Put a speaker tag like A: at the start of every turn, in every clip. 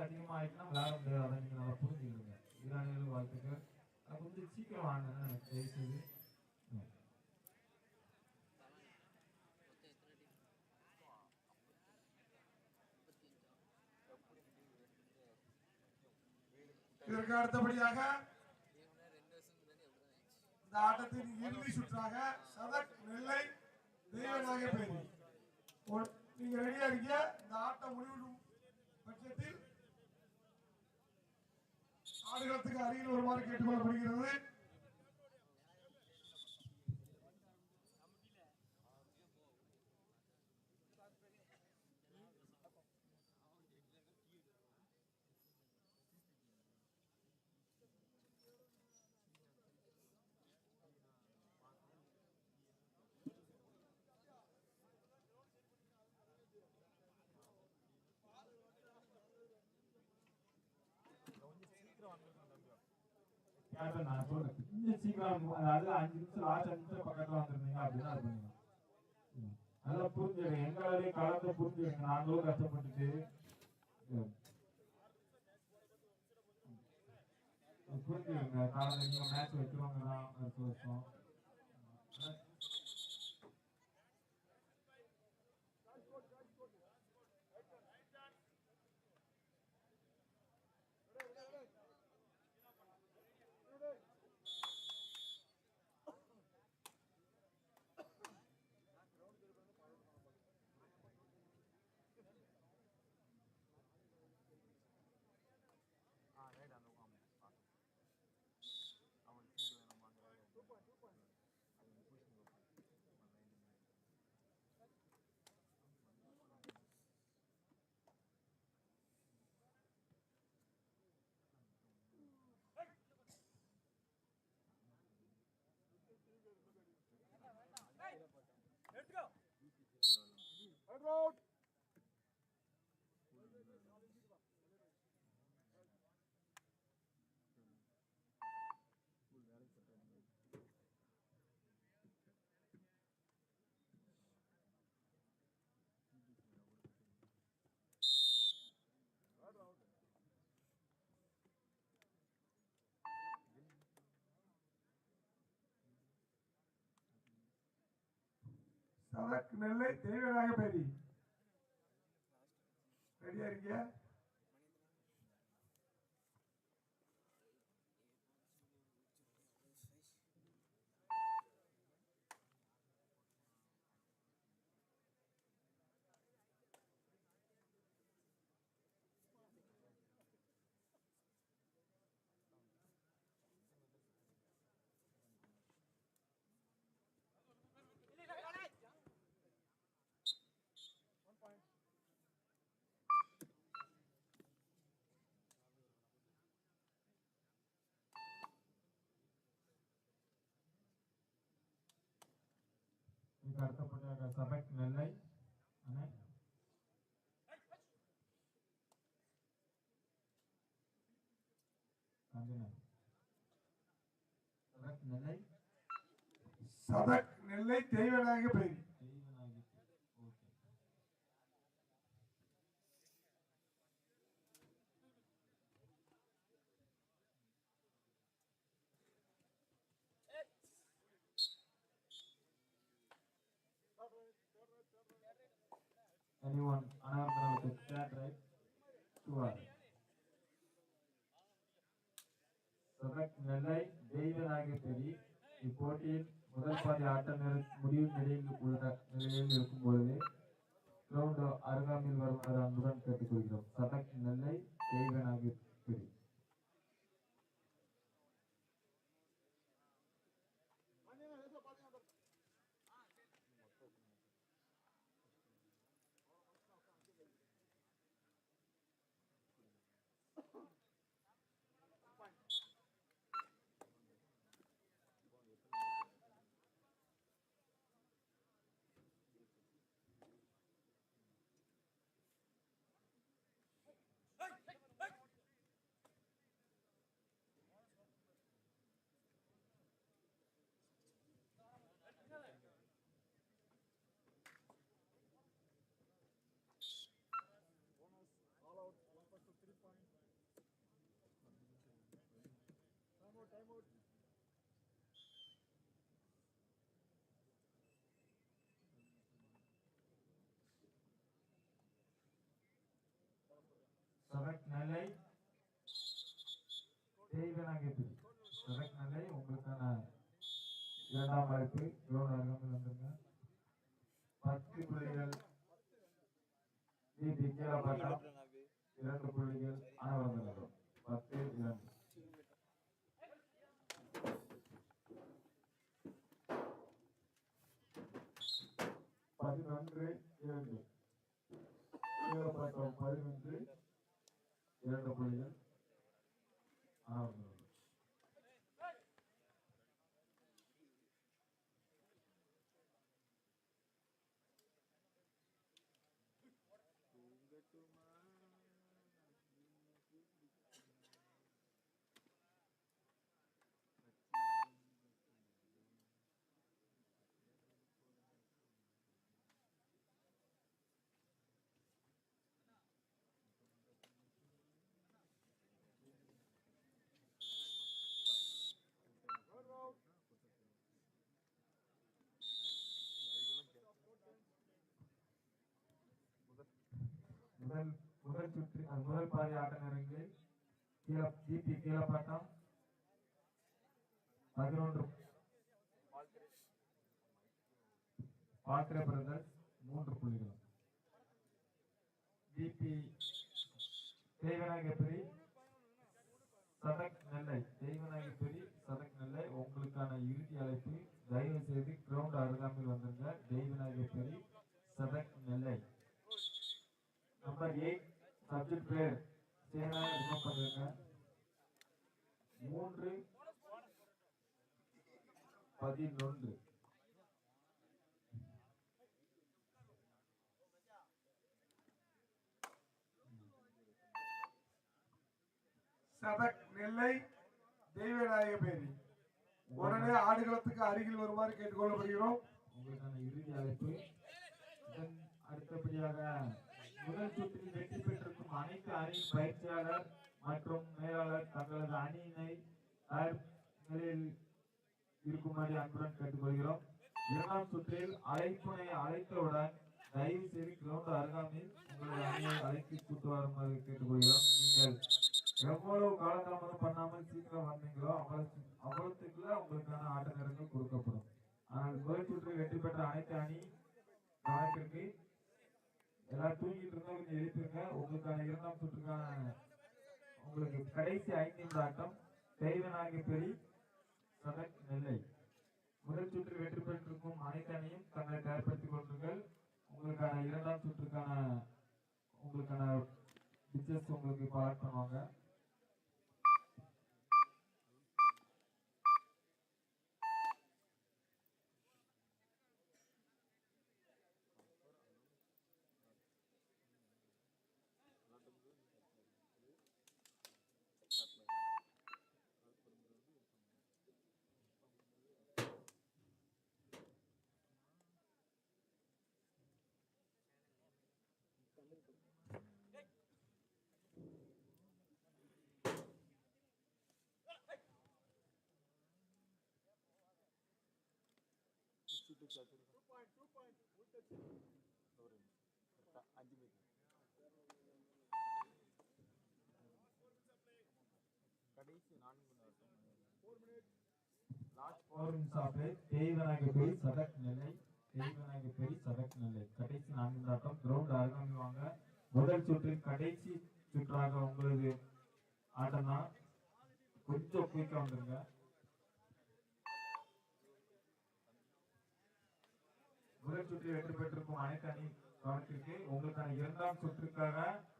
A: அதிகமாயிட்டுனா விளையாட முடியாது அதை நல்லா புரிஞ்சுக்கிடுங்க ஈரானியர்கள் வாழ்த்துக்கள். அது கொஞ்சம் சீக்கிரம் வாங்க
B: இதற்கு அடுத்தபடியாக இந்த ஆட்டத்தின் இறுதி சுற்றாக சதக் நெல்லை தெய்வநாயகப்பேரி பேரி நீங்க ரெடியா இருக்கீங்க? இந்த ஆட்டம் முடிவிடும் பட்சத்தில் ஆடுகளத்துக்கு அருகில் வருமாறு கேட்டுக்கொள்ளப்படுகிறது.
A: கேப்டன் நான் சொல்றேன் கொஞ்சம் சீக்கிரம் அதாவது அஞ்சு நிமிஷம் லாஸ்ட் அஞ்சு நிமிஷம் பக்கத்துல வந்துருந்தீங்க அப்படின்னா அது பண்ணுங்க நல்லா புரிஞ்சுக்க எங்களாலேயும் காலத்தை புரிஞ்சுக்க நாங்களும் கஷ்டப்பட்டுட்டு ம். ம். காலையில் நீங்க மேட்ச் வைக்கிறவங்க தான் அடுத்த வருஷம் out.
B: அதற்கு நெல்லை தெய்வநாயகப்பேரி ரெடியா இருக்கியா
A: இதுக்கு அடுத்தபடியாக சபக் நெல்லை. அண்ணே. நெல்லை.
B: சதக் நெல்லை தெய்வநாயகப்பேரி
A: Deivanayaki unarmed with that right? Two are. சபக் நெல்லை தெய்வநாயகப்பெரி இப்போட்டியின் முதல் பாதி ஆட்டம் முடிவு நிலையில் உள்ள நிலையில் இருக்கும் பொழுது கிரவுண்ட் அருகாமையில் வருமாறு அன்புடன் கேட்டுக்கொள்கிறோம் சபக் நெல்லை தெய்வநாயகப்பெரி சரக் நிலை தெய்வநாயகி சரக் நிலை உங்களுக்கான இரண்டாம் வாய்ப்பு எவ்வளவு அருகாமல் வந்துருங்க பத்து புள்ளிகள் டிபி கீழப்பட்டம் இரண்டு புள்ளிகள் அனைவரும் நகரம் பத்து இரண்டு பதினொன்று இரண்டு கீழப்பட்டம் பதினொன்று இரண்டு புள்ளிகள் அனைவரும் நகரம் முதல் முதல் சுற்று அஹ், பாதி ஆட்ட நேரங்களில் கீழ ஜிபி கீழப்பட்டம் பதினொன்று. பாத்திர பிரதர்ஸ் மூன்று புள்ளிகள். ஜிபி தேவநாயகபுரி சதக் நெல்லை தெய்வநாயகபுரி சதக் நெல்லை உங்களுக்கான இறுதி அழைப்பு. தயவு செய்து கிரவுண்ட் அருகாமையில் வந்திருந்த தெய்வநாயகபுரி சதக் நெல்லை. நம்பர் எயிட் சப்ஜெக்ட் பேர் சேனா ரிமூவ் பண்ணிருங்க மூன்று பதினொன்று.
B: சதக் நெல்லை தெய்வநாயகபேரி உடனே ஆடுகளத்துக்கு அருகில் வருமாறு கேட்டுக்கொள்ளப்படுகிறோம்.
A: உங்களுக்கான இறுதி அழைப்பு. அடுத்தபடியாக முதல் சுற்றில் வெற்றி பெற்றிருக்கும் அனைத்து அணி பயிற்சியாளர் மற்றும் மேலாளர் தங்களது அணியினை நிலையில் இருக்குமாறு அன்புடன் கேட்டுக்கொள்கிறோம். இரண்டாம் சுற்றில் அழைப்புனை அழைத்தவுடன் தயவு செய்து கிரவுண்ட் அருகாமையில் உங்களது அணியை அழைத்து கூட்டு வருமாறு கேட்டுக்கொள்கிறோம். நீங்கள் எவ்வளவு காலதாமதம் பண்ணாமல் சீக்கிரம் வந்தீங்களோ அவ்வளவு அவ்வளவுக்குள்ள உங்களுக்கான ஆட்ட நேரங்கள் கொடுக்கப்படும். ஆனால் முதல் சுற்றில் வெற்றி பெற்ற அனைத்து அணி கணக்கிற்கு எல்லாம் தூங்கிட்டு இருந்தா கொஞ்சம் எழுப்பிருங்க. உங்களுக்கான இரண்டாம் சுற்றுக்கான உங்களுக்கு கடைசி ஐந்து ஆட்டம். தெய்வநாயகி பெரி சதக் நெல்லை. முதல் சுற்று வெற்றி பெற்றிருக்கும் அனைத்து அணியும் தங்களை தயார்படுத்திக் கொள்ளுங்கள். உங்களுக்கான இரண்டாம் சுற்றுக்கான உங்களுக்கான பிக்சர்ஸ் உங்களுக்கு பாராட் பண்ணுவாங்க. ஃபோர் இன்ஸ் தேய்வனாகி தெய்வநாயகபுரி சதக் நிலை தேய்வனாகி தெய்வநாயகபுரி சதக் நிலை. கடைசி நான்கு ஆட்டம் கிரவுண்ட் அருகாமை வாங்க. முதல் சுற்றில் கடைசி சுற்றாக உங்களது ஆட்டம் தான் கொஞ்சம் குயிக்கா வந்துருங்க. முதல் சுற்றில் வெற்றி பெற்றிருக்கும் அனைத்து அணி கவனத்திற்கு உங்களுக்கான இரண்டாம் சுற்றுக்காக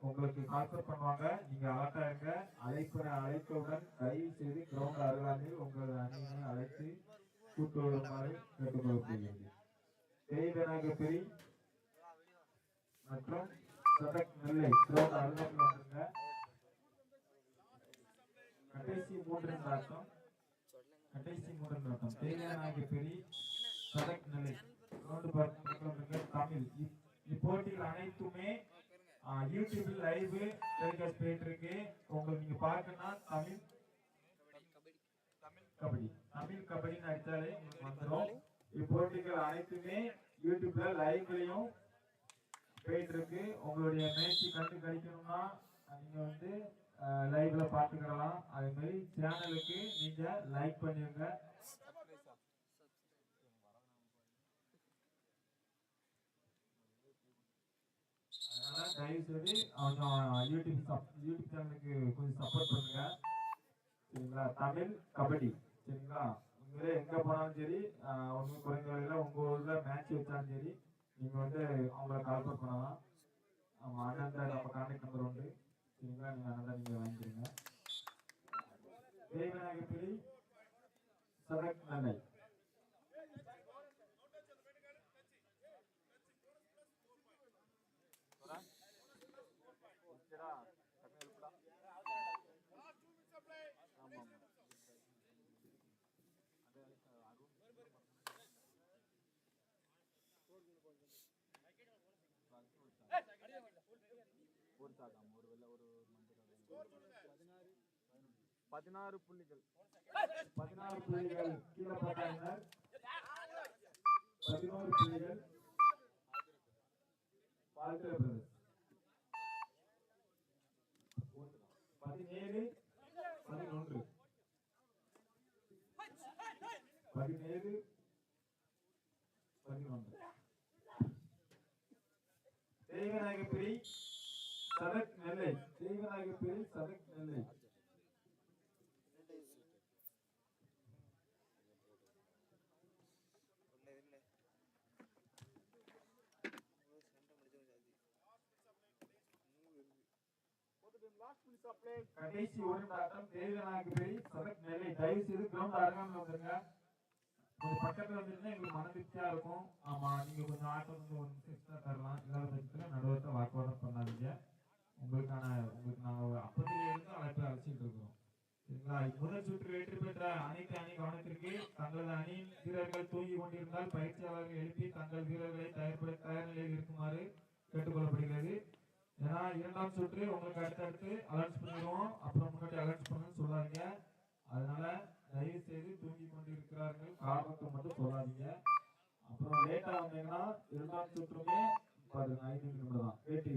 A: உங்களுக்கு கால்பர் பண்ணுவாங்க. நீங்க அலர்ட்டா இருங்க. அழைப்பு அழைத்தவுடன் தயவு செய்து கிரவுண்ட் அருகாமையில் உங்கள் அணியினை அழைத்து கூட்டு வருமாறு கேட்டுக்கொள்ளப்படுகிறது தேய்வநாயகபுரி மற்றும் சதக் நெல்லை கிரவுண்ட் அருகாமையில் வந்துருங்க. கடைசி மூன்று ஆட்டம் கடைசி மூன்று ஆட்டம் தேய்வநாயகபுரி சதக் நிலை ரோடு பார்க்க தமிழ் இப்போட்டிகள் அனைத்துமே ஆ, யூடியூபில் லைவ் டெலிகாஸ்ட் போயிட்டு இருக்கு. உங்களுக்கு நீங்க பார்க்கணும்னா தமிழ் தமிழ் கபடி. தமிழ் கபடின்னு அடித்தாலே உங்களுக்கு வந்துடும் இப்போட்டிகள் அனைத்துமே யூடியூப்ல லைவ்லயும் போயிட்டு இருக்கு. உங்களுடைய மேட்ச் கண்டு கழிக்கணும்னா நீங்க வந்து லைவ்ல பாத்துக்கலாம் அதே மாதிரி சேனலுக்கு நீங்க லைக் பண்ணிருங்க அதனால தயவு செய்து கொஞ்சம் யூடியூப் சப் யூடியூப் சேனலுக்கு கொஞ்சம் சப்போர்ட் பண்ணுங்க. சரிங்களா? தமிழ் கபடி. சரிங்களா? உங்களே எங்க போனாலும் சரி ஒன்றும் குறைந்த விலையில உங்க ஊர்ல மேட்ச் வச்சாலும் சரி நீங்க வந்து அவங்கள கால்பர் பண்ணலாம். அவங்க அண்ணன் நம்ம கான்டாக்ட் நம்பர் உண்டு. சரிங்களா? நீங்க அண்ணன் நீங்க வாங்கிக்கிறீங்க. தேவநாயகப்பிரி சதக் நன்னை
C: பதினாறு புள்ளிகள்.
A: பதினாறு புள்ளிகள் கீழே போட்டாங்க. பதினோரு புள்ளிகள். பதினேழு பதினொன்று. பதினேழு பதினொன்று தெய்வநாயகப்பிரி சதக் நெல்லை தெய்வநாயக பேரில் சதக் நெல்லை கடைசி ஒரு ஆட்டம் தேவநாயகபுரி சதக் நெல்லை தயவு செய்து கிரவுண்ட் அருகாமல் வந்துருங்க. கொஞ்சம் பக்கத்துல வந்துருந்தா எங்களுக்கு மன திருப்தியா இருக்கும். ஆமா நீங்க கொஞ்சம் ஆட்டம் வந்து ஒரு நிமிஷம் எக்ஸ்ட்ரா தரலாம். இல்லாத பட்சத்துல நடுவத்தை வாக்குவாதம் பண்ணாதீங்க. உங்களுக்கான உங்களுக்கு நாங்க அப்பத்திலே இருந்து அழைப்பு அழைச்சிட்டு இருக்கிறோம் சரிங்களா? முதல் சுற்று வெற்றி பெற்ற அனைத்து அணி கவனத்திற்கு தங்களது அணி வீரர்கள் தூங்கி கொண்டிருந்தால் பயிற்சியாளர்கள் எழுப்பி தங்கள் வீரர்களை தயார்பட தயார் நிலையில் இருக்குமாறு கேட்டுக்கொள்ளப்படுகிறது. ஏன்னா இரண்டாம் சுற்று உங்களுக்கு அடுத்தடுத்து அலர்ட் பண்ணிடுவோம். அப்புறம் முன்னாடி அலர்ட் பண்ணுன்னு சொல்லாதீங்க. அதனால தயவு செய்து தூங்கி கொண்டு இருக்கிறார்கள் காரணத்தை மட்டும் சொல்லாதீங்க. அப்புறம் லேட்டா வந்தீங்கன்னா இரண்டாம் சுற்றுமே பாருங்க ஐந்து நிமிடம் தான் வெற்றி